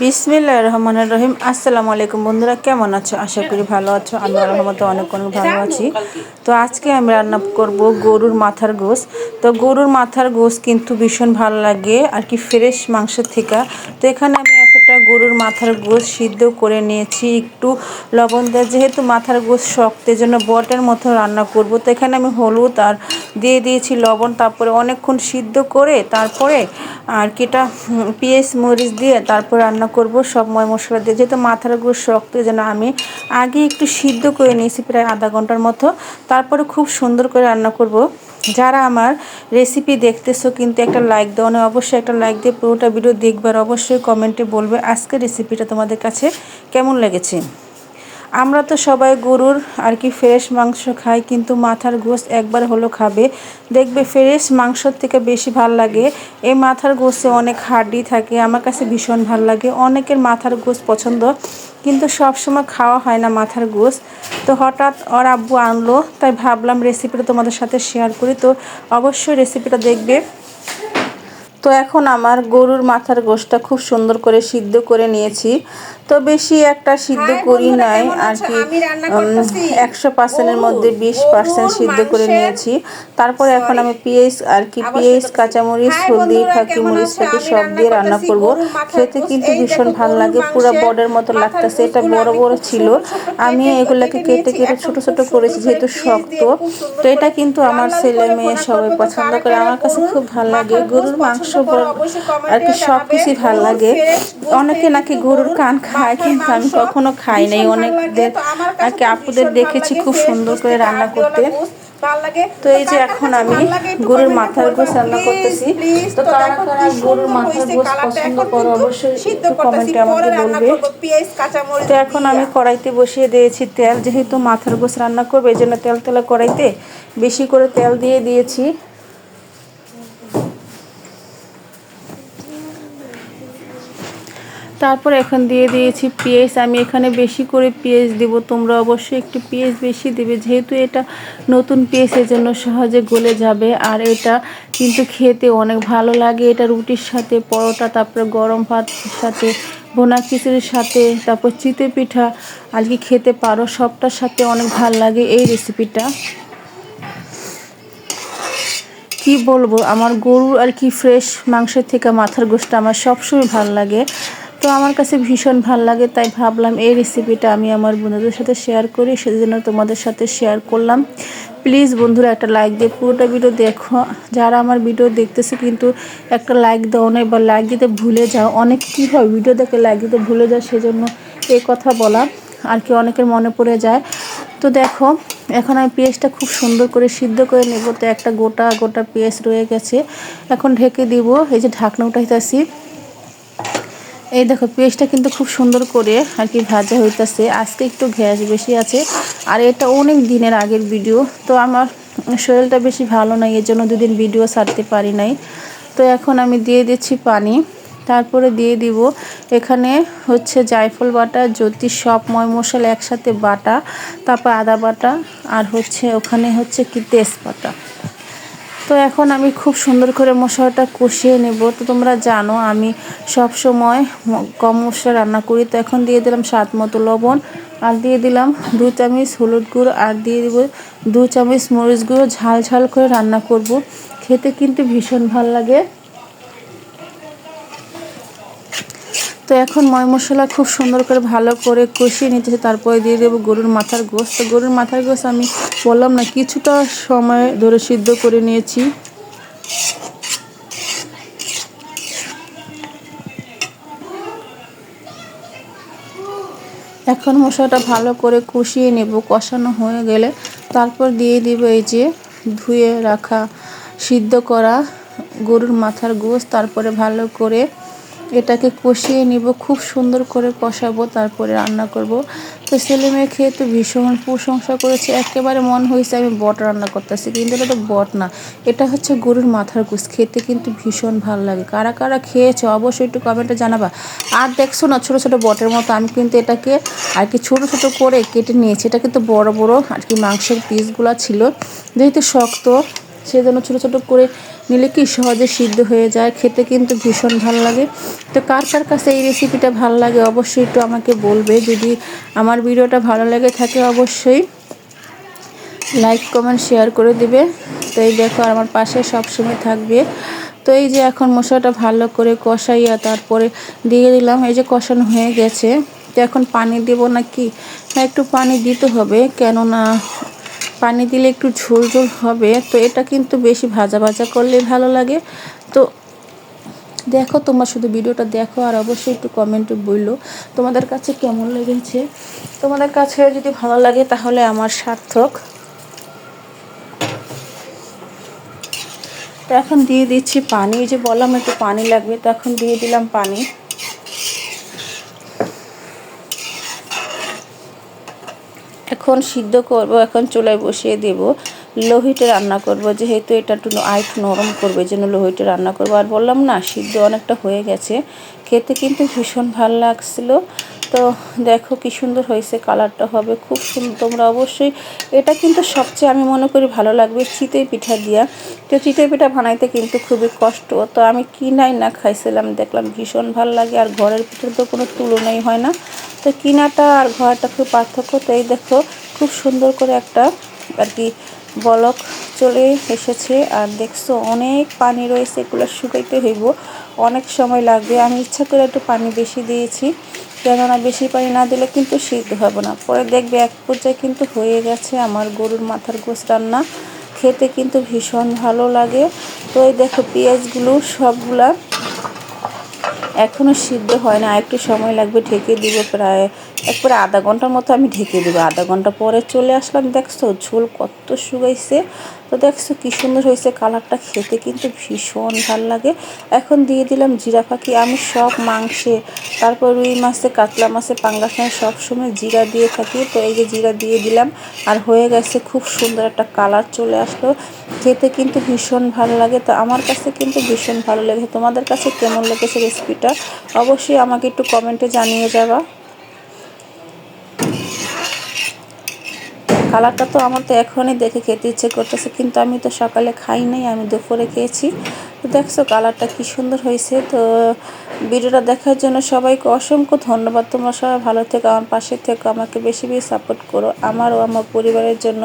বিসমিল্লাহ রহমান রহিম। আসসালামু আলাইকুম বন্ধুরা কেমন আছো? আশা করি ভালো আছো। আমি রহমতে অনেক অনেক ভালো আছি। তো আজকে আমি রান্না করব গরুর মাথার গোশ। তো গরুর মাথার গোশ কিন্তু ভীষণ ভালো লাগে আর কি ফ্রেশ মাংসের থেকে। তো এখানে আমি এতটা গরুর মাথার গোস সিদ্ধ করে নিয়েছি। একটু লবণ দেওয়া, যেহেতু মাথার গোস শক্ত জন্য বটের মতো রান্না করব। তো এখানে আমি হলুদ আর দিয়ে দিয়েছি লবণ, তারপরে অনেকক্ষণ সিদ্ধ করে তারপরে আর কিটা পেঁয়াজ, মরিচ দিয়ে তারপর রান্না করব সব ময় মশলা দিয়ে। যেহেতু মাথার গুঁড়ো শক্ত যেন আমি আগে একটু সিদ্ধ করে নিয়েছি প্রায় আধা ঘণ্টার মতো। তারপরে খুব সুন্দর করে রান্না করব। যারা আমার রেসিপি দেখতেছো কিন্তু একটা লাইক দাও না অবশ্যই একটা লাইক দিয়ে পুরোটা ভিডিও দেখবার, অবশ্যই কমেন্টে বলবে আজকে রেসিপিটা তোমাদের কাছে কেমন লেগেছে। আমরা তো সবাই গরুর আর কি ফ্রেশ মাংস খাই, কিন্তু মাথার গোস একবার হলো খাবে। দেখবে ফ্রেশ মাংসর থেকে বেশি ভালো লাগে। এই মাথার গোসে অনেক হাড্ডি থাকে, আমার কাছে ভীষণ ভালো লাগে। অনেকের মাথার গোস পছন্দ, কিন্তু সব সময় খাওয়া হয় না মাথার গোস তো হঠাৎ ওর আব্বু আনলো, তাই ভাবলাম রেসিপিটা তোমাদের সাথে শেয়ার করি। তো অবশ্যই রেসিপিটা দেখবে। তো এখন আমার গরুর মাথার গোশটা খুব সুন্দর করে সিদ্ধ করে নিয়েছি। তো বেশি একটা সিদ্ধ করি নাই আর কি একশো পার্সেন্টের মধ্যে বিশ পার্সেন্ট সিদ্ধ করে নিয়েছি। তারপরে এখন আমি পেঁয়াজ আর কি পেঁয়াজ কাঁচামরিচ হলদি ফাঁকি মরিচ ফাঁকি সব দিয়ে রান্না করব। খেতে কিন্তু ভীষণ ভালো লাগে পুরো বডের মতো লাগতেছে। এটা বড় বড় ছিল। আমি এগুলোকে কেটে কেটে ছোট ছোট করেছি যেহেতু শক্ত। তো এটা কিন্তু আমার ছেলে মেয়ে সবাই পছন্দ করে আমার কাছে খুব ভালো লাগে। গরুর মাংস আর কি সব কিছুই ভালো লাগে অনেকে নাকি গরুর কান খায় কিন্তু আমি কখনো খাই নাই। অনেকদের আর কি আপুদের দেখেছি খুব সুন্দর করে রান্না করতে তো এই যে এখন আমি গরুর মাথার গোস রান্না করতেছি। তো কারা কারা গরুর মাথার গোস পছন্দ করো। অবশ্যই একটু কমেন্টে আমাকে বলবে? তো এখন আমি কড়াইতে বসিয়ে দিয়েছি তেল যেহেতু মাথার গোস রান্না করবে এই জন্য তেল তেলা কড়াইতে বেশি করে তেল দিয়ে দিয়েছি। তারপর এখন দিয়ে দিয়েছি পেঁয়াজ। আমি এখানে বেশি করে পেঁয়াজ দেবো। তোমরা অবশ্যই একটু পেঁয়াজ বেশি দেবে। যেহেতু এটা নতুন পেঁয়াজ জন্য সহজে গলে যাবে। আর এটা কিন্তু খেতে অনেক ভালো লাগে। এটা রুটির সাথে, পরোটা, তারপরে গরম ভাতের সাথে বোনা খিচুড়ির সাথে, তারপর চিতে পিঠা আর কি খেতে পারো। সবটার সাথে অনেক ভালো লাগে এই রেসিপিটা কি বলব? আমার গরু আর কি ফ্রেশ মাংসের থেকে মাথার গোষ্ঠটা আমার সবসময় ভালো লাগে। তো আমার কাছে ভীষণ ভালো লাগে, তাই ভাবলাম এই রেসিপিটা আমি আমার বন্ধুদের সাথে শেয়ার করি, সেজন্য তোমাদের সাথে শেয়ার করলাম। প্লিজ বন্ধুরা একটা লাইক দিয়ে পুরোটা ভিডিও দেখো। যারা আমার ভিডিও দেখতেছে কিন্তু একটা লাইক দাও না বা লাইক দিতে ভুলে যাও, অনেক কী হয় ভিডিও দেখে লাইক দিতে ভুলে যায়, সেজন্য এই কথা বলা। আর কি অনেকের মনে পড়ে যায়। তো দেখো, এখন আমি পেঁয়াজটা খুব সুন্দর করে সিদ্ধ করে নেব। তো একটা গোটা গোটা পেঁয়াজ রয়ে গেছে। এখন ঢেকে দিব, এই যে ঢাকনা উঠাইতেছি। এই দেখো, পেস্টটা কিন্তু খুব সুন্দর করে আর কি ভাজা হইতেছে। আজকে একটু গ্যাস বেশি আছে, আর এটা অনেক দিনের আগের ভিডিও তো আমার শরীরটা বেশি ভালো নাই এর জন্য দুদিন ভিডিও ছাড়তে পারি নাই। তো এখন আমি দিয়ে দিচ্ছি পানি, তারপরে দিয়ে দিব এখানে হচ্ছে জায়ফল বাটা জ্যোতি সব ময় মশলা একসাথে বাটা, তারপর আদা বাটা, আর হচ্ছে ওখানে হচ্ছে কি তেজপাতা। তো এখন আমি খুব সুন্দর করে মশলাটা কষিয়ে নেব। তো তোমরা জানো আমি সব সময় কম মশলা রান্না করি। তো এখন দিয়ে দিলাম স্বাদ মতো লবণ আর দিয়ে দিলাম দু চামচ হলুদ গুঁড়ো আর দিয়ে দেবো দু চামচ মরিচ গুঁড়ো। ঝাল ঝাল করে রান্না করব। খেতে কিন্তু ভীষণ ভালো লাগে। তো এখন ময় মশলা খুব সুন্দর করে ভালো করে কষিয়ে নিতেছে, তারপরে দিয়ে দেবো গরুর মাথার গোস তো গরুর মাথার গোস আমি বললাম না, কিছুটা সময় ধরে সিদ্ধ করে নিয়েছি। এখন মশলাটা ভালো করে কষিয়ে নেব, কষানো হয়ে গেলে। তারপর দিয়ে দিব এই যে ধুয়ে রাখা, সিদ্ধ করা গরুর মাথার গোস তারপরে ভালো করে এটাকে কষিয়ে নিব, খুব সুন্দর করে কষাবো, তারপরে রান্না করব। তো ছেলে মেয়ে খেয়ে তো ভীষণ প্রশংসা করেছে, একেবারে মন হয়েছে আমি বট রান্না করতেছি, কিন্তু এটা তো বট না। এটা হচ্ছে গরুর মাথার কুচ, খেতে কিন্তু ভীষণ ভালো লাগে। কারা কারা খেয়েছে অবশ্যই একটু কমেন্টে জানাবা। আর দেখছ না ছোটো ছোটো বটের মতো, আমি কিন্তু এটাকে আর কি ছোটো ছোটো করে কেটে নিয়েছি, এটা কিন্তু বড় বড় আর কি মাংসের পিসগুলো ছিল। যেহেতু শক্ত, সেজন্য ছোটো ছোটো করে নিলে কি সহজে সিদ্ধ হয়ে যায়? খেতে কিন্তু ভীষণ ভালো লাগে। তো কার কার কাছে এই রেসিপিটা ভালো লাগে অবশ্যই একটু আমাকে বলবে। যদি আমার ভিডিওটা ভালো লেগে থাকে অবশ্যই লাইক কমেন্ট শেয়ার করে দিবে। তো এই দেখো আমার পাশে সবসময় থাকবে। তো এই যে এখন মশলাটা ভালো করে কষাইয়া তারপরে দিয়ে দিলাম। এই যে কষানো হয়ে গেছে। তো এখন পানি দেবো না কি হ্যাঁ একটু পানি দিতে হবে। কেননা পানি দিলে একটু ঝোল ঝোল হবে, তো এটা কিন্তু বেশি ভাজা ভাজা করলে ভালো লাগে। তো দেখো তোমরা শুধু ভিডিওটা দেখো আর অবশ্যই একটু কমেন্টে বলল, তোমাদের কাছে কেমন লেগেছে? তোমাদের কাছে যদি ভালো লাগে তাহলে আমার সার্থক। তো এখন দিয়ে দিচ্ছি পানি যে বললাম একটু পানি লাগবে, তো এখন দিয়ে দিলাম পানি। এখন সিদ্ধ করব, এখন চুলায় বসিয়ে দেব। লোহিতে রান্না করব, যেহেতু এটা একটু আইট নরম করবে জন্য লোহিতে রান্না করব। আর বললাম না, সিদ্ধ অনেকটা হয়ে গেছে। খেতে কিন্তু ভীষণ ভালো লাগছিল। তো দেখো কি সুন্দর হয়েছে কালারটা হবে, খুব সুন্দর। তোমরা অবশ্যই, এটা কিন্তু সবচেয়ে আমি মনে করি ভালো লাগবে চিতই পিঠা দিয়া। তো চিতই পিঠা বানাইতে কিন্তু খুবই কষ্ট। তো আমি কিনাই না খাইছিলাম, দেখলাম ভীষণ ভালো লাগে আর ঘরের পিঠার তো কোনো তুলনাই হয় না। তো কিনাটা আর ঘরটা খুব পার্থক্য। তো এই দেখো, খুব সুন্দর করে একটা আর কি বলক চলে এসেছে। আর দেখছ, অনেক পানি রয়েছে, এগুলো শুকাইতে হইব, অনেক সময় লাগবে। আমি ইচ্ছা করে একটু পানি বেশি দিয়েছি। কেননা বেশি পানি না দিলে কিন্তু সিদ্ধ হবে না। পরে দেখবে এক পর্যায়ে কিন্তু হয়ে গেছে আমার গরুর মাথার গোস রান্না। খেতে কিন্তু ভীষণ ভালো লাগে। তো এই দেখো পেঁয়াজগুলো সবগুলা এখনও সিদ্ধ হয় না। একটু সময় লাগবে ঢেকে দিব প্রায় একবারে আধা ঘণ্টার মতো আমি ঢেকে দেবো। আধা ঘণ্টা পরে চলে আসলাম, দেখছ? ঝোল কত শুকাইছে। তো দেখছ কী সুন্দর হয়েছে কালারটা, খেতে কিন্তু ভীষণ ভালো লাগে। এখন দিয়ে দিলাম জিরা পাখি আমি সব মাংসে, তারপর রুই মাছে, কাতলা মাছে, পাঙ্গাস মাছে সবসময় জিরা দিয়ে থাকি। তো এই যে জিরা দিয়ে দিলাম, আর হয়ে গেছে খুব সুন্দর একটা কালার চলে আসলো। খেতে কিন্তু ভীষণ ভালো লাগে। তো আমার কাছে কিন্তু ভীষণ ভালো লাগে তোমাদের কাছে কেমন লেগেছে রেসিপিটা? অবশ্যই আমাকে একটু কমেন্টে জানিয়ে যাবা। কালারটা তো আমার তো এখনই দেখে খেতে ইচ্ছে করতেছে, কিন্তু আমি তো সকালে খাই নাই, আমি দুপুরে খেয়েছি। তো দেখছ কালারটা কি সুন্দর হয়েছে। তো ভিডিওটা দেখার জন্য সবাইকে অসংখ্য ধন্যবাদ। তোমরা সবাই ভালো থেকো, আমার পাশে থেকো, আমাকে বেশি বেশি সাপোর্ট করো। আমার ও আমার পরিবারের জন্য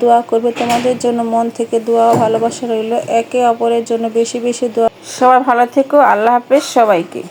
দোয়া করবে। তোমাদের জন্য মন থেকে দোয়া ভালোবাসা রইল। একে অপরের জন্য বেশি বেশি দোয়া। সবাই ভালো থেকো, আল্লাহ হাফেজ সবাইকে।